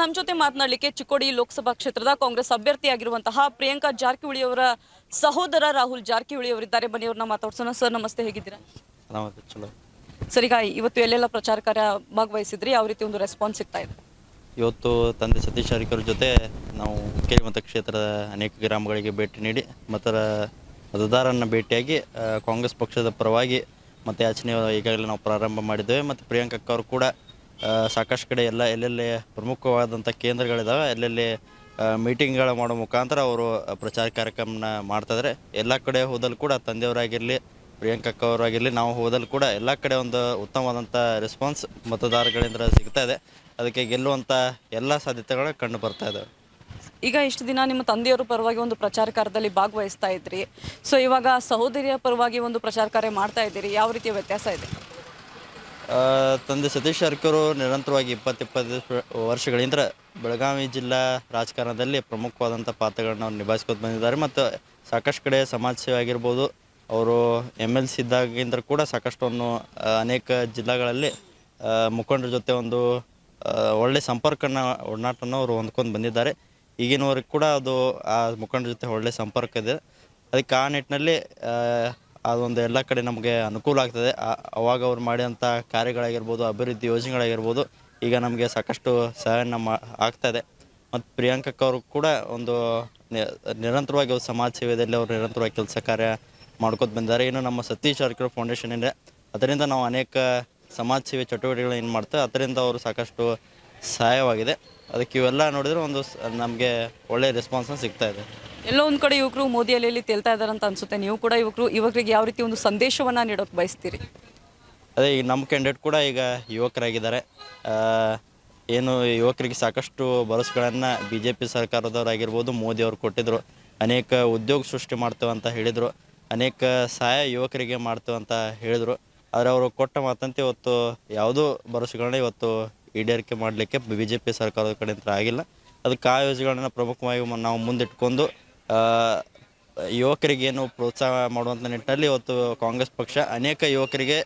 ನಮ್ಮ ಜೊತೆ ಮಾತನಾಡಲಿಕ್ಕೆ ಚಿಕ್ಕೋಡಿ ಲೋಕಸಭಾ ಕ್ಷೇತ್ರದ ಕಾಂಗ್ರೆಸ್ ಅಭ್ಯರ್ಥಿಯಾಗಿರುವಂತಹ ಪ್ರಿಯಾಂಕಾ ಜಾರಕಿಹೊಳಿ ಅವರ ಸಹೋದರ ರಾಹುಲ್ ಜಾರಕಿಹೊಳಿ ಅವರಿದ್ದಾರೆ. ಬನ್ನಿ ಅವ್ರನ್ನ ಮಾತಾಡ್ಸೋಣ. ಸರ್ ನಮಸ್ತೆ. ಹೇಗಿದ್ದೀರಾ? ಚಲೋ. ಸರ್ ಈಗ ಇವತ್ತು ಎಲ್ಲೆಲ್ಲ ಪ್ರಚಾರ ಕಾರ್ಯ ಭಾಗವಹಿಸಿದ್ರಿ? ಯಾವ ರೀತಿ ಒಂದು ರೆಸ್ಪಾನ್ಸ್ ಸಿಗ್ತಾ ಇದೆ? ಇವತ್ತು ತಂದೆ ಸತೀಶ್ ಜಾರಕಿಹೊಳಿ ಜೊತೆ ನಾವು ಕೇಳಿ ಮತಕ್ಷೇತ್ರದ ಅನೇಕ ಗ್ರಾಮಗಳಿಗೆ ಭೇಟಿ ನೀಡಿ ಮತರ ಮತದಾರರನ್ನು ಭೇಟಿಯಾಗಿ ಕಾಂಗ್ರೆಸ್ ಪಕ್ಷದ ಪರವಾಗಿ ಮತಯಾಚನೆ ಈಗಾಗಲೇ ನಾವು ಪ್ರಾರಂಭ ಮಾಡಿದ್ದೇವೆ. ಮತ್ತು ಪ್ರಿಯಾಂಕಾ ಅವರು ಕೂಡ ಸಾಕಷ್ಟು ಕಡೆ ಎಲ್ಲ ಎಲ್ಲೆಲ್ಲಿ ಪ್ರಮುಖವಾದಂಥ ಕೇಂದ್ರಗಳಿದ್ದಾವೆ ಎಲ್ಲೆಲ್ಲಿ ಮೀಟಿಂಗ್ಗಳು ಮಾಡೋ ಮುಖಾಂತರ ಅವರು ಪ್ರಚಾರ ಕಾರ್ಯಕ್ರಮನ ಮಾಡ್ತಾಯಿದ್ದಾರೆ ಎಲ್ಲ ಕಡೆ ಹೋದಲ್ಲಿ ಕೂಡ ತಂದೆಯವರಾಗಿರಲಿ ಪ್ರಿಯಾಂಕಕ್ಕ ಅವರಾಗಿರಲಿ ನಾವು ಹೋದಲ್ಲಿ ಕೂಡ ಎಲ್ಲ ಕಡೆ ಒಂದು ಉತ್ತಮವಾದಂಥ ರೆಸ್ಪಾನ್ಸ್ ಮತದಾರಗಳಿಂದ ಸಿಗ್ತಾ ಇದೆ. ಅದಕ್ಕೆ ಗೆಲ್ಲುವಂಥ ಎಲ್ಲ ಸಾಧ್ಯತೆಗಳು ಕಂಡು ಬರ್ತಾ ಇದ್ದಾವೆ ಈಗ ಇಷ್ಟು ದಿನ ನಿಮ್ಮ ತಂದೆಯವರ ಪರವಾಗಿ ಒಂದು ಪ್ರಚಾರ ಕಾರ್ಯದಲ್ಲಿ ಭಾಗವಹಿಸ್ತಾ ಇದ್ರಿ. ಸೊ ಇವಾಗ ಸಹೋದರಿಯ ಪರವಾಗಿ ಒಂದು ಪ್ರಚಾರ ಕಾರ್ಯ ಮಾಡ್ತಾ ಇದ್ದೀರಿ. ಯಾವ ರೀತಿಯ ವ್ಯತ್ಯಾಸ ಇದೆ? ತಂದೆ ಸತೀಶ್ ಜಾರಕಿಹೊಳಿ ನಿರಂತರವಾಗಿ ಇಪ್ಪತ್ತು ಇಪ್ಪತ್ತು ವರ್ಷಗಳಿಂದ ಬೆಳಗಾವಿ ಜಿಲ್ಲಾ ರಾಜಕಾರಣದಲ್ಲಿ ಪ್ರಮುಖವಾದಂಥ ಪಾತ್ರಗಳನ್ನ ಅವ್ರು ನಿಭಾಯಿಸ್ಕೊತ ಬಂದಿದ್ದಾರೆ ಮತ್ತು ಸಾಕಷ್ಟು ಕಡೆ ಸಮಾಜ ಸೇವೆ ಆಗಿರ್ಬೋದು, ಅವರು ಎಂ ಎಲ್ ಸಿ ಇದ್ದಾಗಿಂದ ಕೂಡ ಸಾಕಷ್ಟು ಒಂದು ಅನೇಕ ಜಿಲ್ಲೆಗಳಲ್ಲಿ ಮುಖಂಡರ ಜೊತೆ ಒಂದು ಒಳ್ಳೆ ಸಂಪರ್ಕನ, ಒಡನಾಟನ ಅವರು ಹೊಂದ್ಕೊಂಡು ಬಂದಿದ್ದಾರೆ. ಈಗಿನವರೆಗೆ ಕೂಡ ಅದು ಆ ಮುಖಂಡರ ಜೊತೆ ಒಳ್ಳೆ ಸಂಪರ್ಕ ಇದೆ. ಅದಕ್ಕೆ ಆ ನಿಟ್ಟಿನಲ್ಲಿ ಅದೊಂದು ಎಲ್ಲ ಕಡೆ ನಮಗೆ ಅನುಕೂಲ ಆಗ್ತದೆ. ಅವಾಗ ಅವ್ರು ಮಾಡಿದಂಥ ಕಾರ್ಯಗಳಾಗಿರ್ಬೋದು, ಅಭಿವೃದ್ಧಿ ಯೋಜನೆಗಳಾಗಿರ್ಬೋದು, ಈಗ ನಮಗೆ ಸಾಕಷ್ಟು ಸಹಾಯನ ಮಾ, ಆಗ್ತದೆ. ಮತ್ತು ಪ್ರಿಯಾಂಕಕ್ಕ ಅವರು ಕೂಡ ಒಂದು ನಿರಂತರವಾಗಿ ಅವ್ರು ಸಮಾಜ ಸೇವೆಯಲ್ಲಿ ಅವರು ನಿರಂತರವಾಗಿ ಕೆಲಸ ಕಾರ್ಯ ಮಾಡ್ಕೋತ ಬಂದಿದ್ದಾರೆ ಇನ್ನು ನಮ್ಮ ಸತೀಶ್ ಜಾರಕಿಹೊಳಿ ಫೌಂಡೇಶನ್ ಇದೆ. ಅದರಿಂದ ನಾವು ಅನೇಕ ಸಮಾಜ ಸೇವೆ ಚಟುವಟಿಕೆಗಳು ಏನು ಮಾಡ್ತೇವೆ ಅದರಿಂದ ಅವರು ಸಾಕಷ್ಟು ಸಹಾಯವಾಗಿದೆ. ಅದಕ್ಕೆ ಇವೆಲ್ಲ ನೋಡಿದ್ರೆ ಒಂದು ನಮಗೆ ಒಳ್ಳೆಯ ರೆಸ್ಪಾನ್ಸ್ ಸಿಗ್ತಾ ಇದೆ. ಎಲ್ಲೋ ಒಂದು ಕಡೆ ಯುವಕರು ಮೋದಿ ಅಲೆಯಲ್ಲಿ ತೇಲ್ತಾ ಇದ್ದಾರೆ ಅಂತ ಅನ್ಸುತ್ತೆ. ನೀವು ಕೂಡ ಯುವಕರು, ಯುವಕರಿಗೆ ಯಾವ ರೀತಿ ಒಂದು ಸಂದೇಶವನ್ನ ನೀಡೋಕೆ ಬಯಸ್ತೀರಿ? ಅದೇ, ಈಗ ನಮ್ಮ ಕ್ಯಾಂಡಿಡೇಟ್ ಕೂಡ ಈಗ ಯುವಕರಾಗಿದ್ದಾರೆ. ಏನು ಯುವಕರಿಗೆ ಸಾಕಷ್ಟು ಭರವಸೆಗಳನ್ನು ಬಿ ಜೆ ಪಿ ಸರ್ಕಾರದವರಾಗಿರ್ಬೋದು ಮೋದಿ ಅವರು ಕೊಟ್ಟಿದ್ದರು ಅನೇಕ ಉದ್ಯೋಗ ಸೃಷ್ಟಿ ಮಾಡ್ತೇವೆ ಅಂತ ಹೇಳಿದರು. ಅನೇಕ ಸಹಾಯ ಯುವಕರಿಗೆ ಮಾಡ್ತೇವೆ ಅಂತ ಹೇಳಿದರು. ಆದರೆ ಅವರು ಕೊಟ್ಟ ಮಾತಂತೆ ಇವತ್ತು ಯಾವುದೂ ಭರವಸೆಗಳನ್ನ ಇವತ್ತು ಈಡೇರಿಕೆ ಮಾಡಲಿಕ್ಕೆ ಬಿ ಜೆ ಪಿ ಸರ್ಕಾರದ ಕಡೆಯಿಂದ ಆಗಿಲ್ಲ. ಅದಕ್ಕೆ ಆ ಯೋಜನೆಗಳನ್ನು ಪ್ರಮುಖವಾಗಿ ನಾವು ಮುಂದಿಟ್ಕೊಂಡು ಯುವಕರಿಗೇನು ಪ್ರೋತ್ಸಾಹ ಮಾಡುವಂಥ ನಿಟ್ಟಿನಲ್ಲಿ ಇವತ್ತು ಕಾಂಗ್ರೆಸ್ ಪಕ್ಷ ಅನೇಕ ಯುವಕರಿಗೆ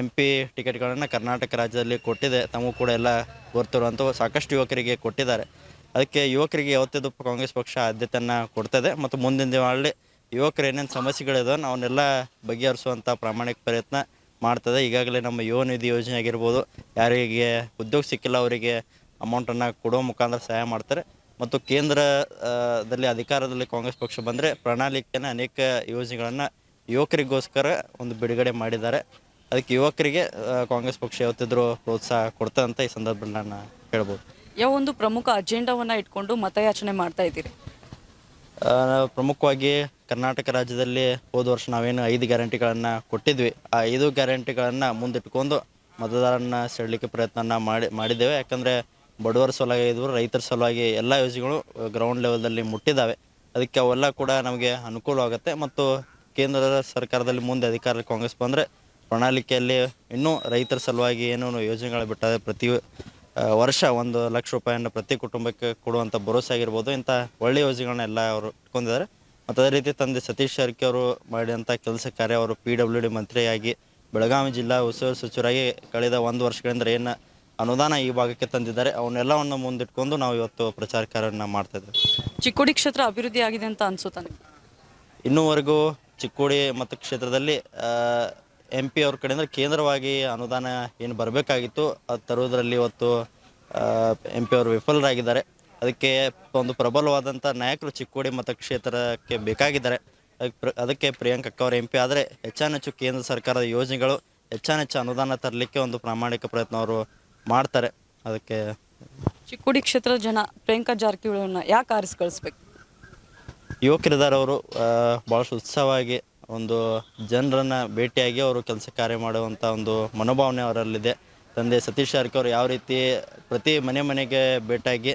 ಎಂ ಪಿ ಟಿಕೆಟ್ಗಳನ್ನು ಕರ್ನಾಟಕ ರಾಜ್ಯದಲ್ಲಿ ಕೊಟ್ಟಿದೆ. ತಮಗೂ ಕೂಡ ಎಲ್ಲ ಗೊತ್ತಿರುವಂಥ ಸಾಕಷ್ಟು ಯುವಕರಿಗೆ ಕೊಟ್ಟಿದ್ದಾರೆ. ಅದಕ್ಕೆ ಯುವಕರಿಗೆ ಯಾವತ್ತಿದ್ದು ಕಾಂಗ್ರೆಸ್ ಪಕ್ಷ ಆದ್ಯತೆಯನ್ನು ಕೊಡ್ತದೆ. ಮತ್ತು ಮುಂದಿನ ದಿನಗಳಲ್ಲಿ ಯುವಕರು ಏನೇನು ಸಮಸ್ಯೆಗಳಿದಾವೆ ಅವನ್ನೆಲ್ಲ ಬಗೆಹರಿಸುವಂಥ ಪ್ರಾಮಾಣಿಕ ಪ್ರಯತ್ನ ಮಾಡ್ತದೆ. ಈಗಾಗಲೇ ನಮ್ಮ ಯುವ ನಿಧಿ ಯೋಜನೆ ಆಗಿರ್ಬೋದು, ಯಾರಿಗೆ ಉದ್ಯೋಗ ಸಿಕ್ಕಿಲ್ಲ ಅವರಿಗೆ ಅಮೌಂಟನ್ನು ಕೊಡೋ ಮುಖಾಂತರ ಸಹಾಯ ಮಾಡ್ತಾರೆ. ಮತ್ತು ಕೇಂದ್ರದಲ್ಲಿ ಅಧಿಕಾರದಲ್ಲಿ ಕಾಂಗ್ರೆಸ್ ಪಕ್ಷ ಬಂದರೆ ಪ್ರಣಾಳಿಕೆನ ಅನೇಕ ಯೋಜನೆಗಳನ್ನು ಯುವಕರಿಗೋಸ್ಕರ ಒಂದು ಬಿಡುಗಡೆ ಮಾಡಿದ್ದಾರೆ. ಅದಕ್ಕೆ ಯುವಕರಿಗೆ ಕಾಂಗ್ರೆಸ್ ಪಕ್ಷ ಯಾವತ್ತಿದ್ರೂ ಪ್ರೋತ್ಸಾಹ ಕೊಡ್ತಾ ಅಂತ ಈ ಸಂದರ್ಭದಲ್ಲಿ ನಾನು ಹೇಳ್ಬೋದು. ಯಾವ ಒಂದು ಪ್ರಮುಖ ಅಜೆಂಡಾವನ್ನು ಇಟ್ಕೊಂಡು ಮತಯಾಚನೆ ಮಾಡ್ತಾ ಇದ್ದೀರಿ? ಪ್ರಮುಖವಾಗಿ ಕರ್ನಾಟಕ ರಾಜ್ಯದಲ್ಲಿ ಹೋದ ವರ್ಷ ನಾವೇನು ಐದು ಗ್ಯಾರಂಟಿಗಳನ್ನು ಕೊಟ್ಟಿದ್ವಿ. ಆ ಐದು ಗ್ಯಾರಂಟಿಗಳನ್ನು ಮುಂದಿಟ್ಕೊಂಡು ಮತದಾರರನ್ನ ಸೆಳಲಿಕ್ಕೆ ಪ್ರಯತ್ನ ಮಾಡಿ ಮಾಡಿದ್ದೇವೆ. ಯಾಕಂದರೆ ಬಡವರ ಸಲುವಾಗಿ ಇದ್ರು ರೈತರ ಸಲುವಾಗಿ ಎಲ್ಲ ಯೋಜನೆಗಳು ಗ್ರೌಂಡ್ ಲೆವೆಲ್ದಲ್ಲಿ ಮುಟ್ಟಿದ್ದಾವೆ ಅದಕ್ಕೆ ಅವೆಲ್ಲ ಕೂಡ ನಮಗೆ ಅನುಕೂಲವಾಗುತ್ತೆ ಮತ್ತು ಕೇಂದ್ರ ಸರ್ಕಾರದಲ್ಲಿ ಮುಂದೆ ಅಧಿಕಾರ ಕಾಂಗ್ರೆಸ್ ಬಂದರೆ ಪ್ರಣಾಳಿಕೆಯಲ್ಲಿ ಇನ್ನೂ ರೈತರ ಸಲುವಾಗಿ ಏನೇನು ಯೋಜನೆಗಳು ಬಿಟ್ಟದೆ ಪ್ರತಿ ವರ್ಷ ಒಂದು ಲಕ್ಷ ರೂಪಾಯಿಯನ್ನು ಪ್ರತಿ ಕುಟುಂಬಕ್ಕೆ ಕೊಡುವಂಥ ಭರವಸೆ ಆಗಿರ್ಬೋದು. ಇಂಥ ಒಳ್ಳೆಯ ಯೋಜನೆಗಳನ್ನೆಲ್ಲ ಅವರು ಇಟ್ಕೊಂಡಿದ್ದಾರೆ. ಮತ್ತು ಅದೇ ರೀತಿ ತಂದೆ ಸತೀಶ್ ಜಾರಕಿ ಅವರು ಮಾಡಿದಂಥ ಕೆಲಸ ಕಾರ್ಯ ಅವರು ಪಿ ಡಬ್ಲ್ಯೂ ಡಿ ಮಂತ್ರಿಯಾಗಿ ಬೆಳಗಾವಿ ಜಿಲ್ಲಾ ಉಸ್ತುವಾರಿ ಸಚಿವರಾಗಿ ಕಳೆದ ಒಂದು ವರ್ಷಗಳಿಂದ ಏನು ಅನುದಾನ ಈ ಭಾಗಕ್ಕೆ ತಂದಿದ್ದಾರೆ. ಅವನ್ನೆಲ್ಲವನ್ನು ಮುಂದಿಟ್ಕೊಂಡು ನಾವು ಇವತ್ತು ಪ್ರಚಾರ ಕಾರ್ಯವನ್ನು ಮಾಡ್ತಾ ಇದ್ದೇವೆ. ಚಿಕ್ಕೋಡಿ ಕ್ಷೇತ್ರ ಅಭಿವೃದ್ಧಿ ಆಗಿದೆ ಅಂತ ಅನಿಸುತ್ತಾನೆ ನಿಮ್ಗೆ? ಇನ್ನೂವರೆಗೂ ಚಿಕ್ಕೋಡಿ ಮತ್ತು ಕ್ಷೇತ್ರದಲ್ಲಿ ಎಂ ಪಿ ಅವ್ರ ಕಡೆಯಿಂದ ಕೇಂದ್ರವಾಗಿ ಅನುದಾನ ಏನು ಬರಬೇಕಾಗಿತ್ತು ಅದು ತರುವುದರಲ್ಲಿ ಇವತ್ತು ಎಂ ಪಿ ಅವರು ವಿಫಲರಾಗಿದ್ದಾರೆ. ಅದಕ್ಕೆ ಒಂದು ಪ್ರಬಲವಾದಂಥ ನಾಯಕರು ಚಿಕ್ಕೋಡಿ ಮತಕ್ಷೇತ್ರಕ್ಕೆ ಬೇಕಾಗಿದ್ದಾರೆ. ಅದಕ್ಕೆ ಪ್ರ- ಅದಕ್ಕೆ ಪ್ರಿಯಾಂಕಕ್ಕ ಅವರು ಎಂ ಪಿ ಆದರೆ ಹೆಚ್ಚಾನೆಚ್ಚು ಕೇಂದ್ರ ಸರ್ಕಾರದ ಯೋಜನೆಗಳು ಹೆಚ್ಚಾನೆಚ್ಚು ಅನುದಾನ ತರಲಿಕ್ಕೆ ಒಂದು ಪ್ರಾಮಾಣಿಕ ಪ್ರಯತ್ನ ಅವರು ಮಾಡ್ತಾರೆ. ಅದಕ್ಕೆ ಚಿಕ್ಕೋಡಿ ಕ್ಷೇತ್ರದ ಜನ ಪ್ರಿಯಾಂಕಾ ಜಾರಕಿಹೊಳಿಯನ್ನ ಯಾಕೆ ಆರಿಸಿ ಕಳಿಸ್ಬೇಕು ಯುವಕರಿದ್ದಾರೆ ಅವರು ಭಾಳಷ್ಟು ಉತ್ಸಾಹವಾಗಿ ಒಂದು ಜನರನ್ನು ಭೇಟಿಯಾಗಿ ಅವರು ಕೆಲಸ ಕಾರ್ಯ ಮಾಡುವಂಥ ಒಂದು ಮನೋಭಾವನೆ ಅವರಲ್ಲಿದೆ. ತಂದೆ ಸತೀಶ್ ಜಾರಕಿ ಅವರು ಯಾವ ರೀತಿ ಪ್ರತಿ ಮನೆ ಮನೆಗೆ ಭೇಟಿಯಾಗಿ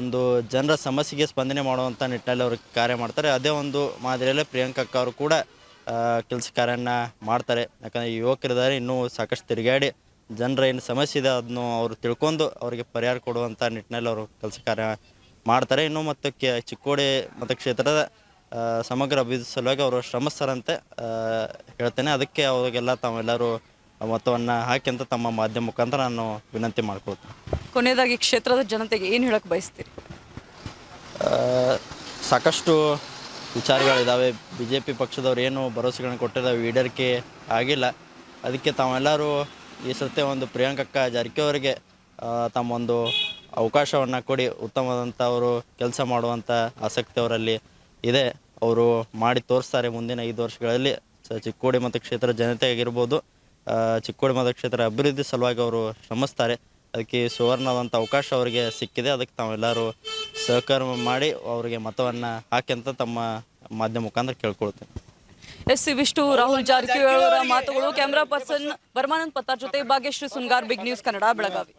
ಒಂದು ಜನರ ಸಮಸ್ಯೆಗೆ ಸ್ಪಂದನೆ ಮಾಡುವಂಥ ನಿಟ್ಟಿನಲ್ಲಿ ಅವರು ಕಾರ್ಯ ಮಾಡ್ತಾರೆ. ಅದೇ ಒಂದು ಮಾದರಿಯಲ್ಲೇ ಪ್ರಿಯಾಂಕಕ್ಕ ಅವರು ಕೂಡ ಕೆಲಸ ಕಾರ್ಯನ ಮಾಡ್ತಾರೆ. ಯಾಕಂದರೆ ಯುವಕರಿದ್ದಾರೆ ಇನ್ನೂ ಸಾಕಷ್ಟು ತಿರುಗಾಡಿ ಜನರ ಏನು ಸಮಸ್ಯೆ ಇದೆ ಅದನ್ನು ಅವರು ತಿಳ್ಕೊಂಡು ಅವರಿಗೆ ಪರಿಹಾರ ಕೊಡುವಂಥ ನಿಟ್ಟಿನಲ್ಲಿ ಅವರು ಕೆಲಸ ಕಾರ್ಯ ಮಾಡ್ತಾರೆ. ಇನ್ನು ಮತ್ತು ಕೆ ಚಿಕ್ಕೋಡಿ ಮತಕ್ಷೇತ್ರದ ಆ, ಸಮಗ್ರ ಅಭಿವೃದ್ಧಿ ಸಲುವಾಗಿ ಅವರು ಶ್ರಮಿಸ್ತಾರಂತೆ. ಹೇಳ್ತೇನೆ. ಅದಕ್ಕೆ ಅವರಿಗೆಲ್ಲ ತಾವೆಲ್ಲರೂ ಮತವನ್ನು ಹಾಕಿ ಅಂತ ತಮ್ಮ ಮಾಧ್ಯಮ ಮುಖಾಂತರ ನಾನು ವಿನಂತಿ ಮಾಡ್ಕೊಳ್ತೀನಿ. ಕೊನೆಯದಾಗಿ ಕ್ಷೇತ್ರದ ಜನತೆಗೆ ಏನು ಹೇಳಕ್ಕೆ ಬಯಸ್ತೀರಿ? ಸಾಕಷ್ಟು ವಿಚಾರಗಳಿದ್ದಾವೆ ಬಿ ಜೆ ಪಿ ಪಕ್ಷದವ್ರು ಏನು ಭರವಸೆಗಳನ್ನು ಕೊಟ್ಟಿದ್ದಾವೆ ಈಡೇರಿಕೆ ಆಗಿಲ್ಲ. ಅದಕ್ಕೆ ತಾವೆಲ್ಲರೂ ಈ ಸತ್ಯ ಒಂದು ಪ್ರಿಯಾಂಕಕ್ಕ ಜಾರಕಿಹೊರಿಗೆ ತಮ್ಮೊಂದು ಅವಕಾಶವನ್ನು ಕೊಡಿ ಉತ್ತಮವಾದಂಥ ಅವರು ಕೆಲಸ ಮಾಡುವಂಥ ಆಸಕ್ತಿ ಅವರಲ್ಲಿ ಇದೆ. ಅವರು ಮಾಡಿ ತೋರಿಸ್ತಾರೆ ಮುಂದಿನ ಐದು ವರ್ಷಗಳಲ್ಲಿ. ಚಿಕ್ಕೋಡಿ ಮತಕ್ಷೇತ್ರ ಜನತೆ ಆಗಿರ್ಬೋದು ಚಿಕ್ಕೋಡಿ ಮತಕ್ಷೇತ್ರ ಅಭಿವೃದ್ಧಿ ಸಲುವಾಗಿ ಅವರು ಶ್ರಮಿಸ್ತಾರೆ. ಅದಕ್ಕೆ ಸುವರ್ಣವಾದಂಥ ಅವಕಾಶ ಅವರಿಗೆ ಸಿಕ್ಕಿದೆ. ಅದಕ್ಕೆ ತಾವೆಲ್ಲರೂ ಸಹಕಾರ ಮಾಡಿ ಅವರಿಗೆ ಮತವನ್ನು ಹಾಕಿ ಅಂತ ತಮ್ಮ ಮಾಧ್ಯಮ ಮುಖಾಂತರ ಕೇಳ್ಕೊಳ್ತೇನೆ. ಎಸ್ ಇವಿಷ್ಟು ರಾಹುಲ್ ಜಾರಕಿಹೊಳಿ ಅವರ ಮಾತುಗಳು. ಕ್ಯಾಮರಾ ಪರ್ಸನ್ ಬರ್ಮಾನಂದ್ ಪತ್ತಾರ್ ಜೊತೆ ಭಾಗ್ಯಶ್ರೀ ಸುನ್ಗಾರ್ ಬಿಗ್ ನ್ಯೂಸ್ ಕನ್ನಡ, ಬೆಳಗಾವಿ.